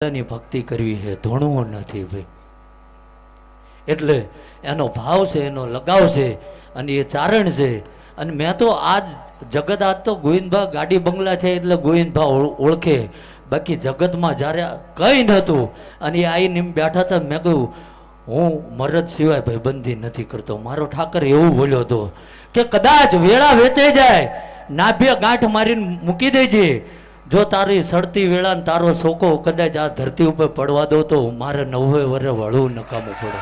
ની ભક્તિ કરવી છે, ધૂણવું નથી ભાઈ. એટલે એનો ભાવ છે, એનો લગાવ છે, અને એ ચારણ છે. અને મેં તો આજ જગત, આજ તો ગોવિંદભા ગાડી બંગલા છે એટલે ગોવિંદભા ઓળખે. બાકી જગતમાં જ્યારે કંઈ નહોતું, અને એ આવીને એમ બેઠા હતા, મેં કહ્યું, હું મરદ સિવાય ભાઈબંધી નથી કરતો. મારો ઠાકર એવું બોલ્યો હતો કે, કદાચ વેળા વેચાઈ જાય, નાભ્ય ગાંઠ મારીને મૂકી દેજે જો તારી સડતી વેળા તારો સોકો કદાચ આ ધરતી ઉપર પડવા દો તો મારે નવે વરે વળવું નકામું પડે.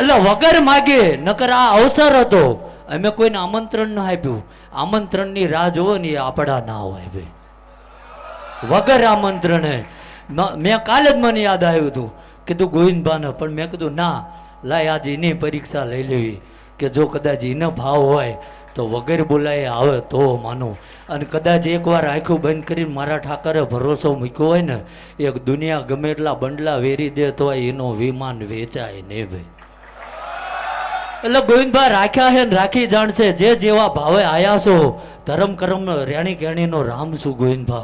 એટલે વગર માગે, નકર આ અવસર હતો. અમે કોઈને આમંત્રણ ન આપ્યું. આમંત્રણની રાહ જોવો ને એ આપણા ના હોય ભાઈ વગર આમંત્રણે. મેં કાલે જ મને યાદ આવ્યું હતું કીધું ગોવિંદભાને, પણ મેં કીધું, ના, લાય, આજે એની પરીક્ષા લઈ લેવી. કે જો કદાચ એને ભાવ હોય તો વગર બોલાય આવે તો માનું. અને કદાચ એકવાર આંખું બંધ કરીને મારા ઠાકરે ભરોસો મૂક્યો હોય ને, એક દુનિયા ગમે એટલા બંડલા વેરી દે તો એનો વિમાન વેચાય ને ભાઈ એટલે ગોવિંદભાઈ રાખ્યા છે રાખી જાણશે જે જેવા ભાવે આયા છો, ધર્મ કરમ રેણી કેણીનો રામ શું ગોવિંદભા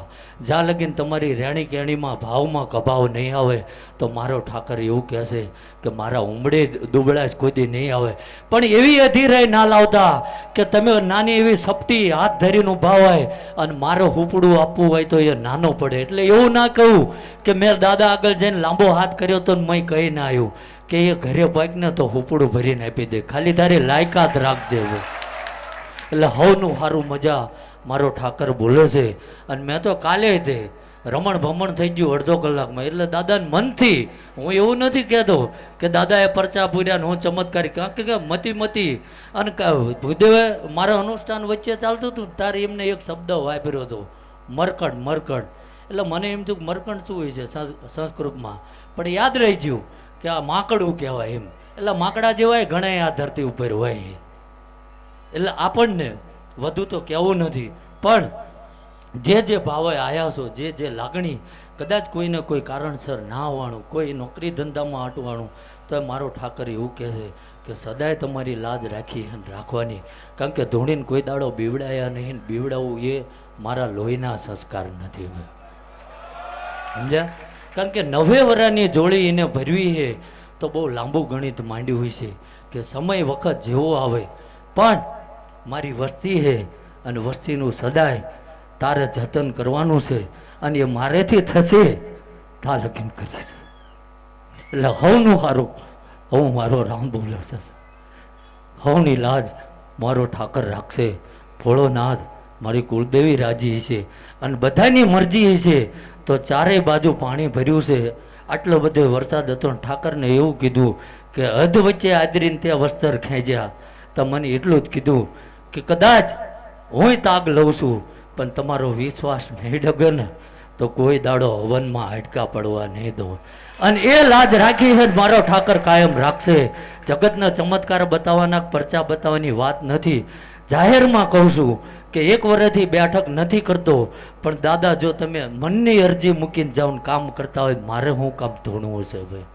જ્યાં લગીન તમારી રેણી કેણીમાં ભાવમાં કભાવ નહીં આવે, તો મારો ઠાકર એવું કહેશે કે મારા ઉમડે દુબળા જ કોઈ નહીં આવે. પણ એવી અધીરાઈ ના લાવતા કે તમે નાની એવી સપટી હાથ ધરીને ઊભા હોય અને મારે હુપડું આપવું હોય તો એ નાનો પડે. એટલે એવું ના કહું કે મેં દાદા આગળ જઈને લાંબો હાથ કર્યો તો મેં કહી ના આવ્યું. કે એ ઘરે પાકને તો હુપડું ભરીને આપી દે. ખાલી તારી લાયકાત રાખજે એટલે હવનું સારું મજા મારો ઠાકર બોલે છે. અને મેં તો કાલે તે રમણ ભમણ થઈ ગયું અડધો કલાકમાં. એટલે દાદાને મનથી હું એવું નથી કહેતો કે દાદાએ પરચા પૂર્યા હું ચમત્કારી કારણ કે મતી મતી અને ભૂદેવે મારા અનુષ્ઠાન વચ્ચે ચાલતું હતું તારે એમને એક શબ્દ વાપર્યો હતો. મરકટ મરકટ એટલે મને એમ થયું મરકટ શું હોય છે સંસ- સંસ્કૃતમાં? પણ યાદ રહી ગયું કે આ માકડું કહેવાય એમ. એટલે માકડા જેવાય ઘણા આ ધરતી ઉપર હોય. એટલે આપણને વધુ તો કહેવું નથી. પણ જે જે ભાવે આયાસો જે જે લાગણી, કદાચ કોઈને કોઈ કારણસર ના આવવાનું, કોઈ નોકરી ધંધામાં અટવાનું તો મારો ઠાકર એવું કહે છે કે સદાય તમારી લાજ રાખી અને રાખવાની. કારણ કે ધૂણીને કોઈ દાડો બીવડાયા નહીં બીવડાવવું એ મારા લોહીના સંસ્કાર નથી સમજ્યા? કારણ કે નવે વરાની જોડી એને ભરવી છે, તો બહુ લાંબુ ગણિત માંડ્યું હોય છે કે સમય વખત જેવો આવે. પણ મારી વસ્તી છે અને વસ્તીનું સદાય તારે જતન કરવાનું છે અને એ મારેથી થશે તા લગીન કરીશ. એટલે હવનું સારું હું મારો રામ બોલ્યો છે. હવની લાજ મારો ઠાકર રાખશે. ભોળોનાથ મારી કુળદેવી રાજી છે અને બધાની મરજી છે તો ચારેય બાજુ પાણી ભર્યું છે. આટલો બધો વરસાદ હતો ઠાકરને એવું કીધું કે હદ વચ્ચે આદરીને તે વસ્ત્ર ખેંચ્યા. તો મને એટલું જ કીધું કે કદાચ હું તાગ લઉં છું, પણ તમારો વિશ્વાસ નહીં ડગે ને તો કોઈ દાડો હવનમાં હાડકા પડવા નહીં દઉં. અને એ લાજ રાખી ને મારો ઠાકર કાયમ રાખશે. જગતના ચમત્કાર બતાવવાના પરચા બતાવવાની વાત નથી. જાહેરમાં કહું છું કે એક વર્ષથી બેઠક નથી કરતો, પણ દાદા જો તમે મનની અરજી મૂકીને જાઓ કામ કરતા હોય મારે હું કામ ધોણવું છે ભાઈ?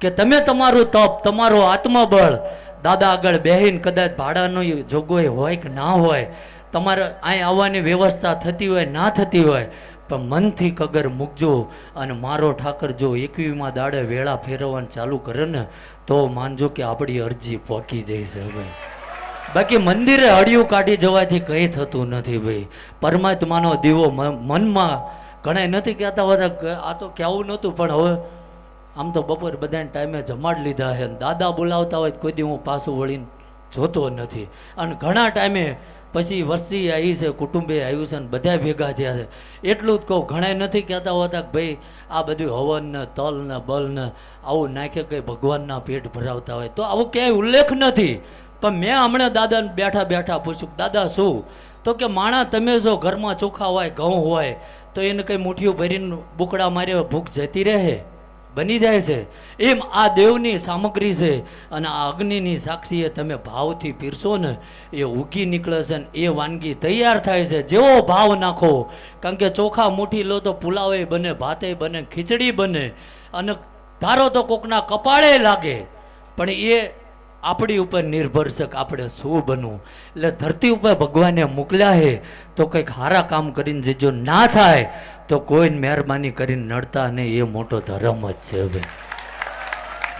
કે તમે તમારું તપ, તમારો આત્મબળ દાદા આગળ બેહીને કદાચ ભાડાનો જોગવાઈ હોય કે ના હોય, તમારે અહીં આવવાની વ્યવસ્થા થતી હોય, ના થતી હોય, પણ મનથી કગર મૂકજો અને મારો ઠાકર જો એકવીમાં દાડે વેળા ફેરવવાનું ચાલુ કરે ને, તો માનજો કે આપણી અરજી પહોંચી જાય છે ભાઈ. બાકી મંદિરે અડિયું કાઢી જવાથી કંઈ થતું નથી ભાઈ. પરમાત્માનો દીવો મનમાં ઘણા નથી કહેતા હોતા કે આ તો કહેવું નહોતું, પણ હવે આમ તો બપોર બધાને ટાઈમે જમાડ લીધા છે. દાદા બોલાવતા હોય કોઈ દી હું પાછું વળીને જોતો નથી. અને ઘણા ટાઈમે પછી વસ્તી આવી છે, કુટુંબે આવ્યું છે ને બધા ભેગા થયા છે. એટલું જ કહું ઘણા નથી કહેતા હોતા કે ભાઈ આ બધું હવન ને તલ ને બલ ને આવું નાખે કંઈ ભગવાનના પેટ ભરાવતા હોય. તો આવું ક્યાંય ઉલ્લેખ નથી. પણ મેં હમણાં દાદાને બેઠા બેઠા પૂછ્યું દાદા, શું? તો કે, માણા, તમે જો ઘરમાં ચોખા હોય, ઘઉં હોય, તો એને કંઈ મુઠ્ઠીઓ ભરીને બુકડા મારે ભૂખ જતી રહે? બની જાય છે. એમ આ દેવની સામગ્રી છે અને આ અગ્નિની સાક્ષીએ તમે ભાવથી પીરશો ને એ ઉગી નીકળે છે ને એ વાનગી તૈયાર થાય છે. જેવો ભાવ નાખો. કારણ કે ચોખા મુઠ્ઠી લો તો પુલાવે બને, ભાતે બને, ખીચડી બને અને ધારો તો કોકના કપાળે લાગે. પણ એ આપણી ઉપર નિર્ભર છે કે આપણે શું બનવું. એટલે ધરતી ઉપર ભગવાને મોકલ્યા હે તો કંઈક સારા કામ કરીને જો ના થાય, તો કોઈને મહેરબાની કરીને નડતા નહીં. એ મોટો ધર્મ જ છે ભાઈ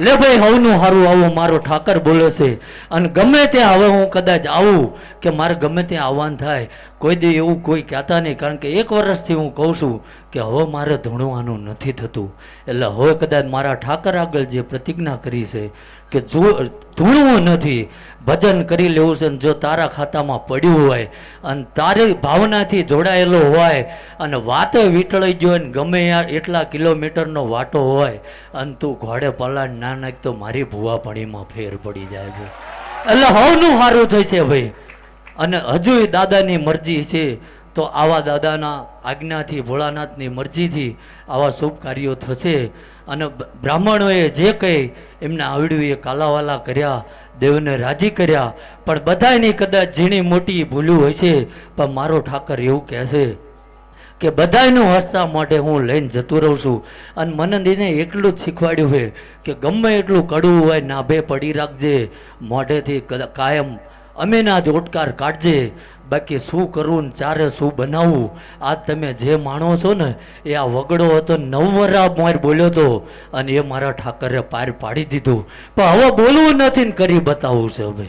લે ભાઈ, હવનું હારું આવું, મારો ઠાકર બોલે છે. અને ગમે ત્યાં હવે હું કદાચ આવું, કે મારે ગમે ત્યાં આવવાનું થાય. કોઈ દે એવું કોઈ કહેતા નહીં, કારણ કે એક વર્ષથી હું કહું છું કે હવે મારે ધણવાનું નથી થતું. એટલે હવે કદાચ મારા ઠાકર આગળ જે પ્રતિજ્ઞા કરી છે કે ધૂણવું નથી, ભજન કરી લેવું છે અને જો તારા ખાતામાં પડ્યું હોય અને તારી ભાવનાથી જોડાયેલો હોય અને વાતે વીટળાઈ ગયો ને ગમે એટલા કિલોમીટરનો વાટો હોય અને તું ઘોડે પલાણ ના નાખ તો મારી ભૂવાપણીમાં ફેર પડી જાય છે. એટલે હવનું સારું થશે ભાઈ. અને હજુય દાદાની મરજી છે તો આવા દાદાના આજ્ઞાથી, ભોળાનાથની મરજીથી આવા શુભ કાર્યો થશે. અને બ્રાહ્મણોએ જે કંઈ એમને આવડ્યું કાલાવાલા કર્યા, દેવને રાજી કર્યા. પણ બધાની કદાચ ઝીણી મોટી ભૂલ્યું હશે પણ મારો ઠાકર એવું કહે છે કે બધાયનું હસતા માટે હું લઈને જતો રહું છું. અને મને એને એટલું જ શીખવાડ્યું છે કે ગમે એટલું કડવું હોય નાભે પડી રાખજે. મોઢેથી કાયમ અમેના જ ઓટકાર કાઢજે. બાકી શું કરવું ને ચારે શું બનાવવું આ તમે જે માણો છો ને, એ આ વગડો હતો નવવરા મોર બોલ્યો હતો અને એ મારા ઠાકરે પાર પાડી દીધું. પણ હવે બોલવું નથી ને કરી બતાવવું છે હવે.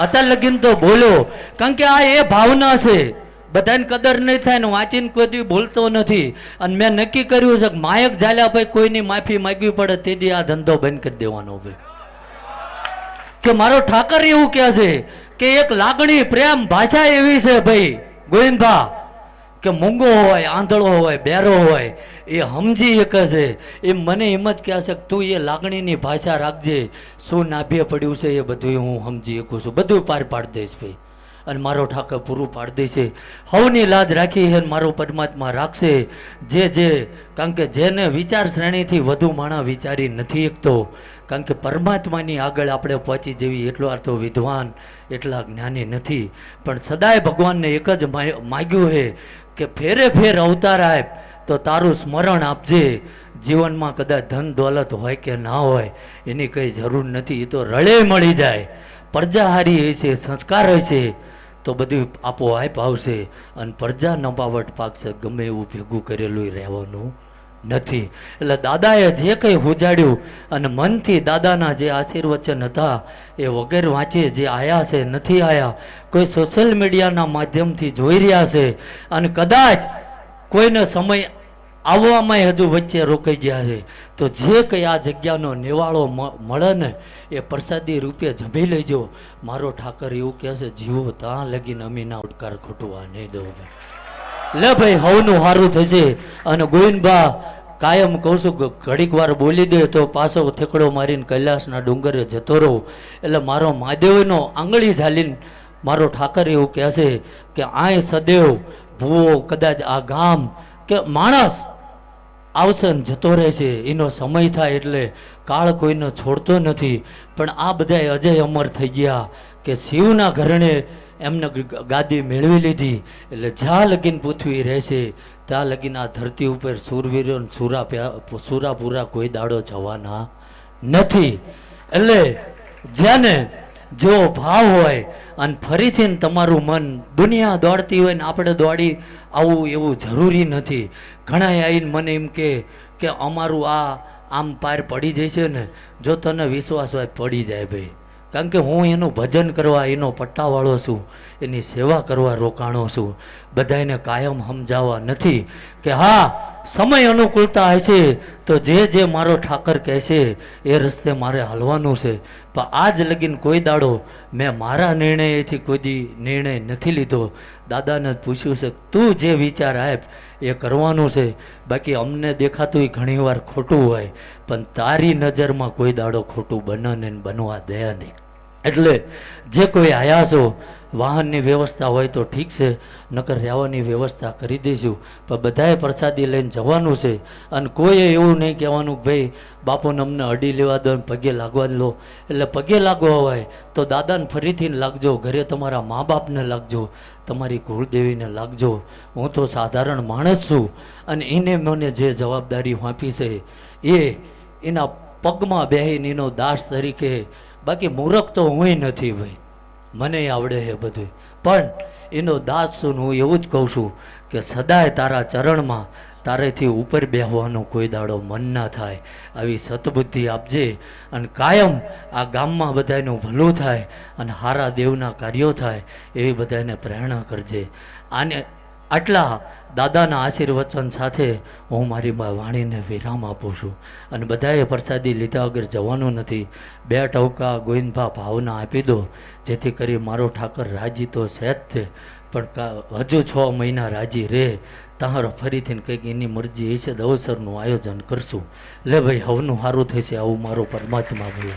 અત્યાર લગીન તો બોલો કારણ કે આ એ ભાવના છે. બધાને કદર નહીં થાય ને વાંચીને કોઈ બોલતો નથી. અને મેં નક્કી કર્યું છે કે માયક ઝાલ્યા ભાઈ કોઈની માફી માગવી પડે તેથી આ ધંધો બંધ કરી દેવાનો ભાઈ કે મારો ઠાકર એવું કહે છે કે એક લાગણી પ્રેમ ભાષા એવી છે ભાઈ, ગોવિંદભા, કે મૂંગો હોય, આંધળો હોય, બેરો હોય, એ સમજી શકે છે. એ મને એમ જ કહે કે તું એ લાગણીની ભાષા રાખજે. શું નાભે પડ્યું છે એ બધું હું સમજી શકું છું. બધું પાર પાડી દઈશ ભાઈ. અને મારો ઠાકર પૂરું પાડી દેશે હવની લાજ રાખી હે મારો પરમાત્મા રાખશે. જે જે, કારણ કે જેને વિચાર શ્રેણીથી વધુ માણા વિચારી નથી એકતો, કારણ કે પરમાત્માની આગળ આપણે પહોંચી જવી એટલો આ તો વિદ્વાન એટલા જ્ઞાની નથી. પણ સદાય ભગવાનને એક જ માગ્યું હે કે ફેરે ફેર અવતાર આપ તો તારું સ્મરણ આપજે. જીવનમાં કદાચ ધન દોલત હોય કે ના હોય, એની કંઈ જરૂર નથી. એ તો રળે મળી જાય. પ્રજાહારી હશે, સંસ્કાર હશે. તો બધું આપોઆપ આવશે અને પ્રજા નપાવટ પાકશે, ગમે એવું ભેગું કરેલું રહેવાનું નથી. એટલે દાદાએ જે કંઈ હુજાડ્યું અને મનથી દાદાના જે આશીર્વચન હતા એ વગેરે વાંચે, જે આયા છે, નથી આયા, કોઈ સોશિયલ મીડિયાના માધ્યમથી જોઈ રહ્યા છે અને કદાચ કોઈને સમય આવવામાં હજુ વચ્ચે રોકાઈ ગયા છે. તો જે કંઈ આ જગ્યાનો નિવાળો મળે ને, એ પ્રસાદી રૂપે જમી લેજો. મારો ઠાકર એવું કહે છે, જીવો ત્યાં લગીને અમીના ઉડકાર ખોટવા નહીં દઉં લે ભાઈ, હવનું સારું થશે. અને ગોવિંદબા, કાયમ કહું છું કે ઘડીક વાર બોલી દે તો પાછો થેકડો મારીને કૈલાસના ડુંગરે જતો રહું. એટલે મારો મહાદેવનો આંગળી ઝાલીને મારો ઠાકર એવું કહે છે કે, આય સદેવ, ભૂવો કદાચ આ ગામ કે માણસ આવશે ને જતો રહેશે એનો સમય થાય એટલે કાળ કોઈનો છોડતો નથી. પણ આ બધા અજય અમર થઈ ગયા કે શિવના ઘરણે એમને ગાદી મેળવી લીધી. એટલે જ્યાં લગીન પૃથ્વી રહેશે, ત્યાં લગીન આ ધરતી ઉપર સુરવીરો સુરા સુરાપુરા કોઈ દાડો જવાના નથી. એટલે જેને જેવો ભાવ હોય અને ફરીથી તમારું મન દુનિયા દોડતી હોય ને આપણે દોડી આવવું એવું જરૂરી નથી. ઘણા આવીને મને એમ કે કે અમારું આ આમ પાર પડી જાય છે ને, જો તને વિશ્વાસ હોય પડી જાય ભાઈ. કારણ કે હું એનું ભજન કરવા, એનો પટ્ટાવાળો છું, એની સેવા કરવા રોકાણો છું. બધાને કાયમ સમજાવવા નથી કે હા, સમય અનુકૂળતા હશે તો જે જે મારો ઠાકર કહેશે એ રસ્તે મારે હાલવાનું છે. પણ આજ લગીન કોઈ દાડો મેં મારા નિર્ણયથી કોઈ નિર્ણય નથી લીધો. દાદાને પૂછ્યું છે, તું જે વિચાર આપ, એ કરવાનું છે. બાકી અમને દેખાતું ઘણીવાર ખોટું હોય, પણ તારી નજરમાં કોઈ દાડો ખોટું બને ને બનવા દયા નહીં. એટલે જે કોઈ આયા છો વાહનની વ્યવસ્થા હોય તો ઠીક છે, નકર રહેવાની વ્યવસ્થા કરી દઈશું. પણ બધાએ પ્રસાદી લઈને જવાનું છે. અને કોઈએ એવું નહીં કહેવાનું કે ભાઈ, બાપુને અમને અડી લેવા દો પગે લાગવા લો એટલે પગે લાગવા હોય તો દાદાને ફરીથી લાગજો, ઘરે તમારા મા બાપને લાગજો, તમારી કુળદેવીને લાગજો. હું તો સાધારણ માણસ છું અને એને મને જે જવાબદારી વાંપી છે એ એના પગમાં બેહીને એનો દાસ તરીકે બાકી મૂરખ તો હુંય નથી ભાઈ. મને આવડે છે બધું પણ એનો દાસ હું એવું જ કહું છું કે સદાય તારા ચરણમાં તારેથી ઉપર બેહવાનો કોઈ દાડો મન ના થાય. આવી સતબુદ્ધિ આપજે અને કાયમ આ ગામમાં બધાયનું ભલું થાય અને હારા દેવના કાર્યો થાય એવી બધાને પ્રેરણા કરજે. આને આટલા દાદાના આશીર્વચન સાથે હું મારી વાણીને વિરામ આપું છું. અને બધાએ પ્રસાદી લીધા વગર જવાનું નથી. બે ટવકા ગોવિંદભા ભાવના આપી દો, જેથી કરી મારો ઠાકર રાજી તો છે જ તે પણ હજુ છ મહિના રાજી રહે તમારો ફરીથી કંઈક એની મરજી હશે દવસરનું અવસરનું આયોજન કરશું. લે ભાઈ, હવનું સારું થશે આવું મારો પરમાત્મા બોલે.